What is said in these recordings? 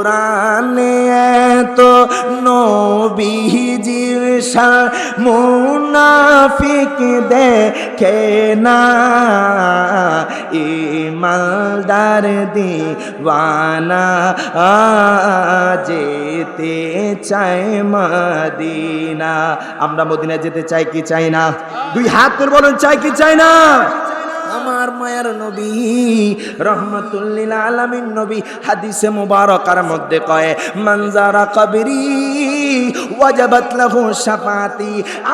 কোরআনে তো নবীজির সা মুনাফিক দেখে না। ইমালদার দিওয়ানা যেতে চায় মদিনা। আমরা মদিনা যেতে চাই কি চাই না? দুই হাত করে বলেন, চাই কি চাই না? আমার মায়ের নবী রহমতুল্লিল আলামিন নবী হাদিসে মুবারকার মধ্যে কয় মঞ্জারা কবরি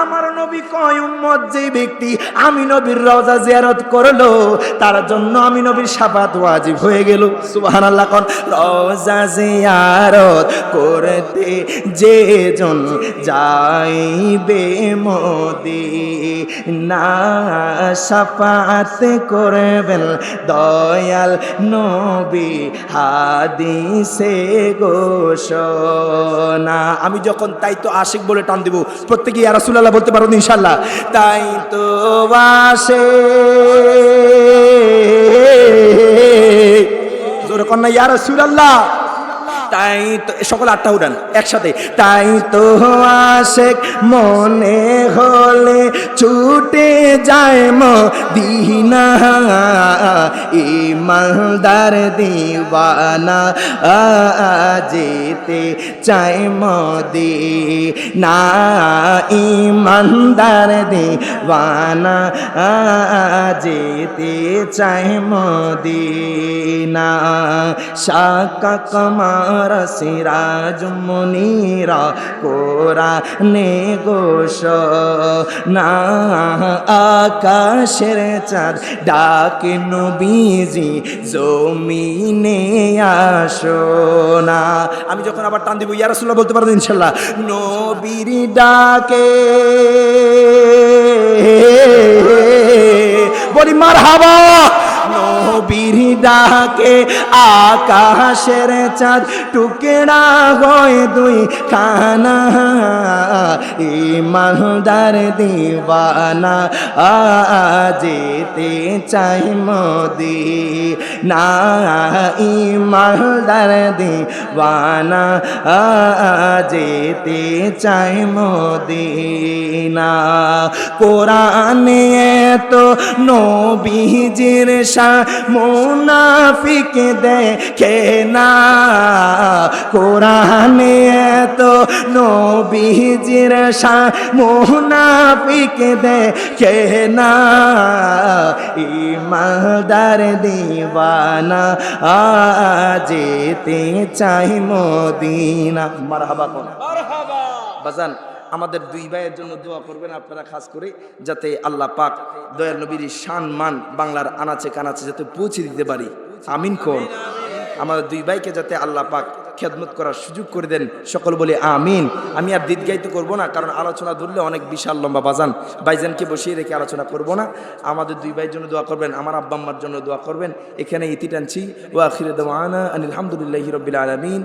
আমার নবী কয়, উম্মত যে ব্যক্তি আমি নবীর রওজা জিয়ারত করল, তার জন্য আমি নবীর শাফাত ওয়াজিব হয়ে গেল। সুবহানাল্লাহ কোন জিয়ারত করতে যে জন যাইবে মোদি না শাফাত করবেন দয়াল নবী হাদিসে ঘোষণা আমি যখন তাই তো আশিক বলে টান দিব। প্রত্যেকে ইয়া রাসূলুল্লাহ বলতে পারো ইনশাল্লাহ তাই তো আসে জোরে কন্যা, ইয়া রাসূলুল্লাহ। তাই তো সকল আটটা উড়ান, একসাথে। তাই তো আশেক, মনে হলে ছুটে যায় মদিনা। ইমানদার দিওয়ানা যেতে চায় মদিনা ইমানদার দিওয়ানা যেতে চায় মদিনা শাকা কমার সিরাজ মুনিরা কোরআনে গোস না আকাশের চাঁদ ডাকে নবীজি জমিনে আসো না। আমি যখন আবার টান দিব, ইয়া রাসূলুল্লাহ বলতে পারব ইনশাল্লাহ নবীর ডাকে বলি মার হাবা নবীর ডাকে আকাশের চাঁদ, টুকরা হয় দুই খানা ইমানদার দিবানা যেতে চাই মোদি না ইমানদার দিবানা যেতে চাই মোদিনা। কোরআনে তো নবীজির শা মুনাফিক দেখে না। কোরআনে তো নবীজির শা মুনাফিক দেখে না? ইমানদার দিবানা যেতে চাই মদিনা। মারহাবা কোন? বাজান আমাদের দুই ভাইয়ের জন্য দোয়া করবেন আপনারা খাস করে যাতে আল্লাহ পাক দয়াল নবীর শান মান বাংলার আনাচে কানাচে যাতে পৌঁছে দিতে পারি। আমিন কোন? আমাদের দুই ভাইকে যাতে আল্লাহ পাক খেদমত করার সুযোগ করে দেন। সকল বলে, আমিন। আমি আর দিদ গাইতে করব না, কারণ আলোচনা ধরলে অনেক বিশাল লম্বা বাজান। বাইজানকে বসিয়ে রেখে আলোচনা করব না। আমাদের দুই ভাইয়ের জন্য দোয়া করবেন, আমার আব্বা আম্মার জন্য দোয়া করবেন। এখানে ইতি টানছি। ও আখিরে দাওয়ানা আলহামদুলিল্লাহ রবিল আলমিন।